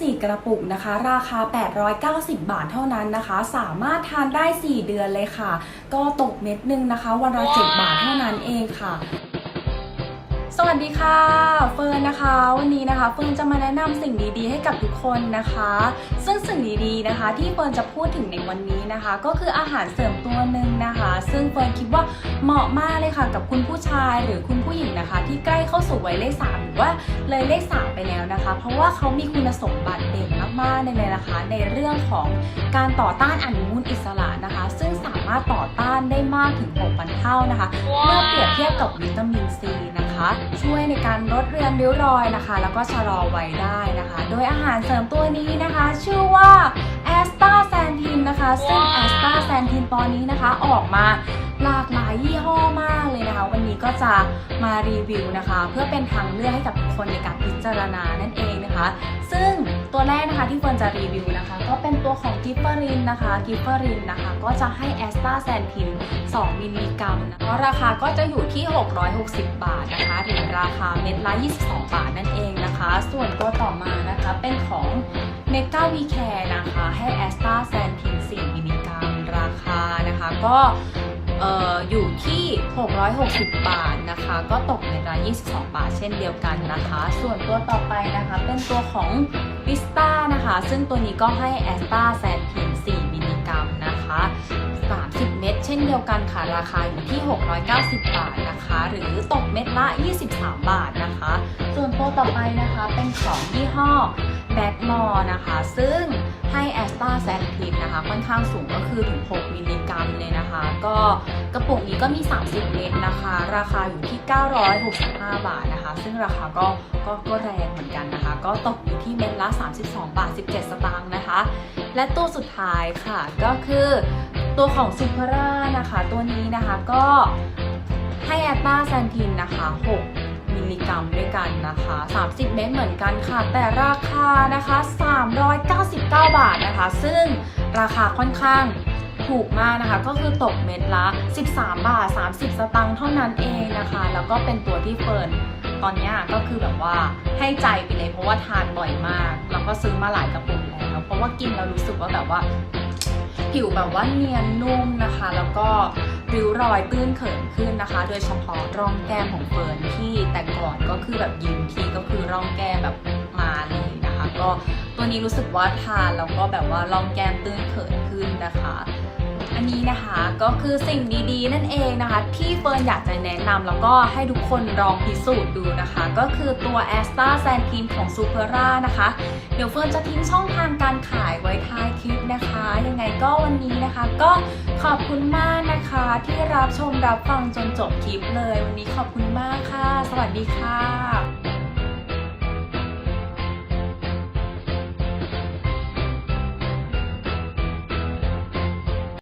4 กระปุกนะคะ ราคา 890 บาทเท่านั้นนะคะ สามารถทานได้ 4 เดือนเลยค่ะ ก็ตกเม็ดหนึงนะคะ วันละ 7 บาทเท่านั้นเองค่ะสวัสดีค่ะ เฟิร์นนะคะ วันนี้นะคะ เฟิร์นจะมาแนะนำสิ่งดีๆ ให้กับทุกคนนะคะ ซึ่งสิ่งดีๆนะคะ ที่เฟิร์นจะพูดถึงในวันนี้นะคะ ก็คืออาหารเสริมตัวหนึ่งนะคะ ซึ่งเฟิร์นคิดว่าเหมาะมากเลยค่ะ กับคุณผู้ชายหรือคุณผู้หญิง เข้าสู่วัยเลขสามหรือว่าเลยเลขสามไปแล้วนะคะ เพราะว่าเขามีคุณสมบัติเด่นมากๆในเลยนะคะ ในเรื่องของการต่อต้านอนุมูลอิสระนะคะ ซึ่งสามารถต่อต้านได้มากถึง6,000เท่านะคะ เมื่อเปรียบเทียบกับวิตามินซีนะคะช่วยในการลดเรือนริ้วรอยนะคะ แล้วก็ชะลอวัยได้นะคะ โดยอาหารเสริมตัวนี้นะคะ ชื่อว่าแอสตาแซนทินนะคะ ซึ่งแอสตาแซนทินตอนนี้นะคะออกมา หลากหลายยี่ห้อมากเลยนะคะ วันนี้ก็จะมารีวิวนะคะ เพื่อเป็นทางเลือกให้กับคนในการพิจารณานั่นเองนะคะ ซึ่งตัวแรกนะคะที่เฟิร์นจะรีวิวนะคะ ก็เป็นตัวของกิฟเฟอรินนะคะกิฟเฟอรินนะคะ ก็จะให้แอสตาแซนทิน 2 มิลลิกรัมนะคะราคาก็จะอยู่ที่ 660 บาทนะคะหรือราคาเม็ดละ 22 บาทนั่นเองนะคะ ส่วนตัวต่อมานะคะเป็นของ m e g a v c a r e นะคะ ให้แอสตาแซนทิน 4 มิลลิกรัมราคานะคะก็ อออยู่ที่ 660 บาทนะคะ ก็ตกในรา22 บาทเช่นเดียวกันนะคะ ส่วนตัวต่อไปนะคะ เป็นตัวของวิสตานะคะ ซึ่งตัวนี้ก็ให้แอสตาแซนพิน ยวกันค่ะราคาอยู่ที่ 690 บาทนะคะ หรือตกเม็ดละ 23 บาทนะคะ ส่วนตัวต่อไปนะคะเป็นของยี่ห้อแบ็กมอร์นะคะ ซึ่งให้แอสตาแซนทินนะคะ ค่อนข้างสูงก็คือถึง 6 มิลลิกรัมเลยนะคะ ก็กระปุกนี้ก็มี 30 เม็ดนะคะ ราคาอยู่ที่ 965 บาทนะคะ ซึ่งราคาก็ก็ก็แรงเหมือนกันนะคะ ก็ตกอยู่ที่เม็ดละ 32 บาท 17 สตางค์นะคะ และตัวสุดท้ายค่ะก็คือ ตัวของซูเปอร่านะคะตัวนี้นะคะก็ให้แอตตาแซนทินนะคะ6มิลลิกรัมด้วยกันนะคะ 30 เม็ดเหมือนกันค่ะ แต่ราคานะคะ 399 บาทนะคะ ซึ่งราคาค่อนข้างถูกมากนะคะ ก็คือตกเม็ดละ 13 บาท 30 สตังค์เท่านั้นเองนะคะ แล้วก็เป็นตัวที่เฟิร์นตอนเนี้ยก็คือแบบว่าให้ใจไปเลยเพราะว่าทานบ่อยมาก แล้วก็ซื้อมาหลายกระปุกแล้ว เพราะว่ากินแล้วรู้สึกว่าแบบว่า ผิวแบบว่าเนียนนุ่มนะคะ แล้วก็ริ้วรอยตื้นเขินขึ้นนะคะ โดยเฉพาะร่องแก้มของเฟิร์นที่แต่ก่อนก็คือแบบยิ้มทีก็คือร่องแก้มแบบมาเลยนะคะ ก็ตัวนี้รู้สึกว่าทานแล้วก็แบบว่าร่องแก้มตื้นเขินขึ้นนะคะอันนี้นะคะก็คือสิ่งดีๆ นั่นเองนะคะ ที่เฟิร์นอยากจะแนะนำแล้วก็ให้ทุกคนลองพิสูจน์ดูนะคะ ก็คือตัวแอสตาแซนทีนของซูเปอร่านะคะ เดี๋ยวเฟิร์นจะทิ้งช่องทางการ ก็ขอบคุณมากนะคะที่รับชมรับฟังจนจบคลิปเลย วันนี้ขอบคุณมากค่ะ สวัสดีค่ะ